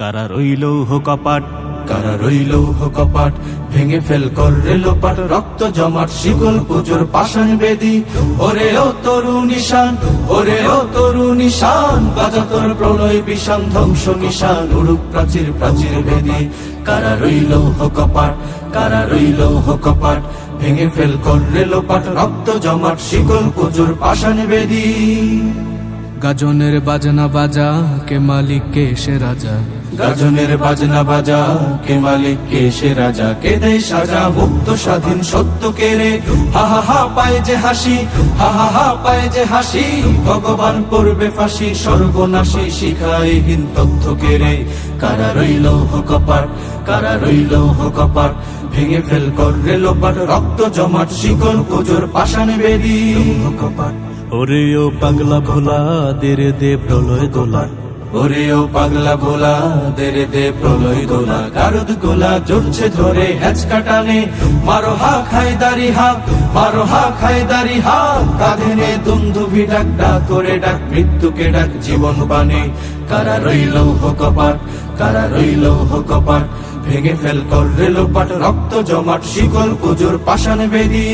কারা রইল কপাট কারা রইল কপাট ভেঙে ফেল কররে লোপাট, রক্ত জমাট, শিকল পুজোর পাষাণ বেদি। ওরে ও তরু নিশান, ওরে ও তরু নিশান, বাজা তোর প্রলয় বিষান, ধ্বংস নিশান, উড়ুক প্রাচীর প্রাচীর বেদি। কারা রইল কপাট কারা রইল কপাট ভেঙে ফেল কররে লোপাট, রক্ত জমাট, শিকল পুজোর পাষাণ বেদি। গাজনের বাজনা বাজা কে মালিক কে সে রাজা? গাজনের বাজনা বাজা কে মালিক কে সে রাজা? কে দেয় সাজা? মুক্ত স্বাধীন সত্য কে রে? হা হা হা পায় যে হাসি। হা হা হা পায় যে হাসি। ভগবান করবে ফাঁসি সর্বনাশী শিখায় হীন তথ্য কে রে? কারা রইল কপাট কারা রইল কপাট ভেঙে ফেল কর রেলোপাট রক্ত জমাট শিকল পুজোর পাষাণ বেদি। কপাট ওরে ও পাগলা ভোলা দেরে দে প্রলয় দোলা। ওরে ও পাগলা ভোলা দেরে দে প্রলয় দোলা। গারদ গোলা জড়ছে ধরে হ্যাচ কাটানে। মারো হা খাই দারি হা মারো হা খাই দারি হা। কাঁধে নে দুন্দুভি ডাক ডাক করে ডাক মৃত্যুকে ডাক জীবন বানে কারা রইল কপাট কারা রইল কপাট। ভেঙে ফেল কর রেলোপাট রক্ত জমাট শিকল পুজোর পাষাণ বেদি।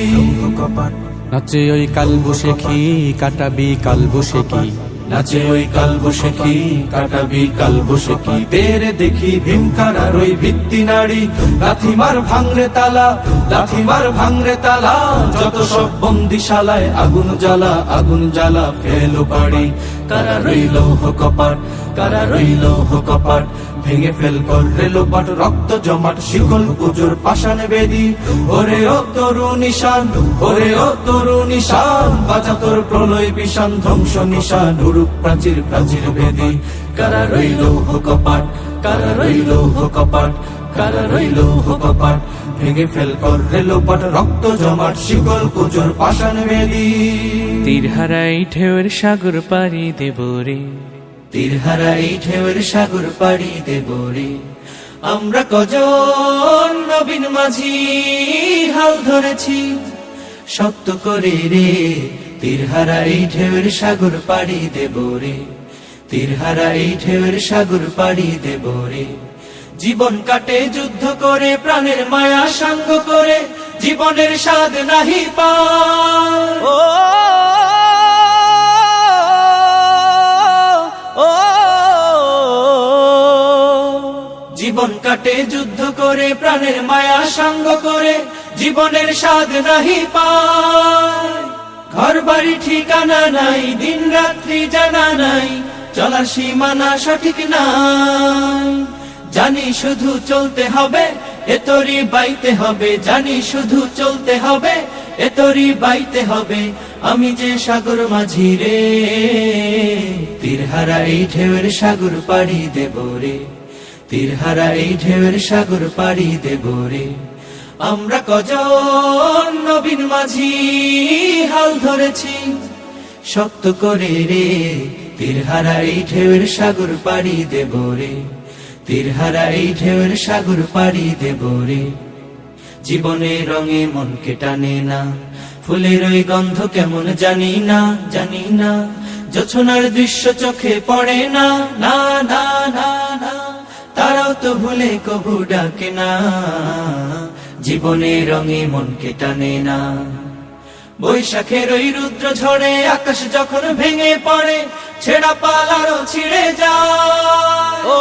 কপাট। নাচে ওই কাল বসে খি কাটাবি কাল বসে কি? নাচে ওই কাল বসে কি, কাটাবি কাল বসে কি? বেড়ে দেখি ভীমকার ওই ভিত্তি নারী লাথিমার ভাঙরে তালা লাথিমার ভাঙরে তালা, যত সব বন্দিশালায় আগুন জ্বালা আগুন জ্বালা ফেলো পাড়ি কারা রইল কপাট, কারা রইল কপাট ভেঙে ফেল কর রেলোপাট রক্ত জমাট, শিকল পুজোর পাষাণ বেদি। ওরে ও তরু নিশান, ওরে ও তরু নিশান বাজা তোর প্রলয় বিষান, ধ্বংস নিশান উড়ুক প্রাচীর প্রাচীর বেদি। কারা রইল কপাট কারা রইল কপাট কারা রইল কপাট ভেঙে ফেল কর রেলোপাট রক্ত জমাট, শিকল পুজোর পাষাণ বেদি। তীর হারাই ঢেউয়ের সাগর পাড়ি দেব রে। তীরহারা এই ঢেউয়ের সাগর পাড়ি দেব রে। আমরা কজন নবীন মাঝি হাল ধরেছি, শক্ত করে রে। তীরহারা এই ঢেউয়ের সাগর পাড়ি দেব রে। তীরহারা এই ঢেউয়ের সাগর পাড়ি দেব রে। জীবন কাটে, যুদ্ধ করে, প্রাণের মায়া সাঙ্গ করে, জীবনের স্বাদ নাহি পায়। কাটে যুদ্ধ করে, প্রাণের মায়া সাঙ্গ করে, জীবনের স্বাদ নাহি পায়। ঘর বাড়ি ঠিকানা নাই দিন রাত্রি জানা নাই, চলার সীমানা সঠিক নাই। জানি শুধু চলতে হবে, এতরি বাইতে হবে, জানি শুধু চলতে হবে, এতরি বাইতে হবে, আমি যে সাগর মাঝি রে, তীরহারা এই ঢেউয়ের সাগর পাড়ি দেব রে। তীরহারা এই ঢেউয়ের সাগর পাড়ি দেব রে। আমরা কজন নবীন মাঝি হাল ধরেছি শক্ত করে রে। তীরহারা এই ঢেউয়ের সাগর পাড়ি দেব রে। তীরহারা এই ঢেউয়ের সাগর পাড়ি দেব রে। জীবনে রঙে মনকে টানে না, ফুলের ওই গন্ধ কেমন জানি না জানি না। জোছনার দৃশ্য চোখে পড়ে না না না না না। তারাও তো ভুলে কবু ডাকে না জীবনের রঙে মনকে টানে না বৈশাখের ওই রুদ্র ঝড়ে আকাশ যখন ভেঙে পড়ে ছেঁড়া পালারও ছিঁড়ে ও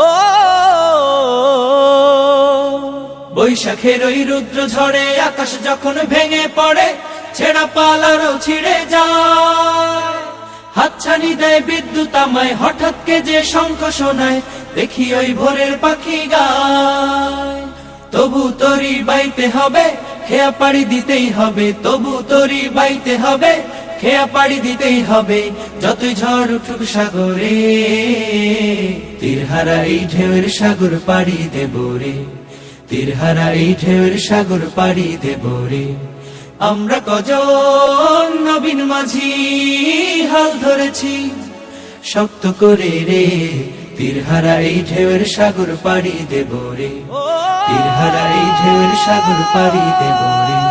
ও বৈশাখের ওই রুদ্র ঝড়ে আকাশ যখন ভেঙে পড়ে ছেঁড়া পালারও ছিঁড়ে যায় হাতছানি দেয় বিদ্যুৎ আমায়, হঠাৎ কে যে শঙ্খ শোনায়, দেখি ওই ভোরের পাখি গায়। তবু তরি বাইতে হবে, খেয়া পাড়ি দিতেই হবে, তবু তরি বাইতে হবে, খেয়া পাড়ি দিতেই হবে, যতই ঝড় উঠুক সাগরে, তীরহারা এই ঢেউয়ের সাগর পাড়ি দেব রে, তীরহারা এই ঢেউয়ের সাগর পাড়ি দেব রে। আমরা কজন নবীন মাঝি হাল ধরেছি, শক্ত করে রে তীরহারা এই সাগর পাড়ি দেব রে তীরহারা এই সাগর পাড়ি দেব রে।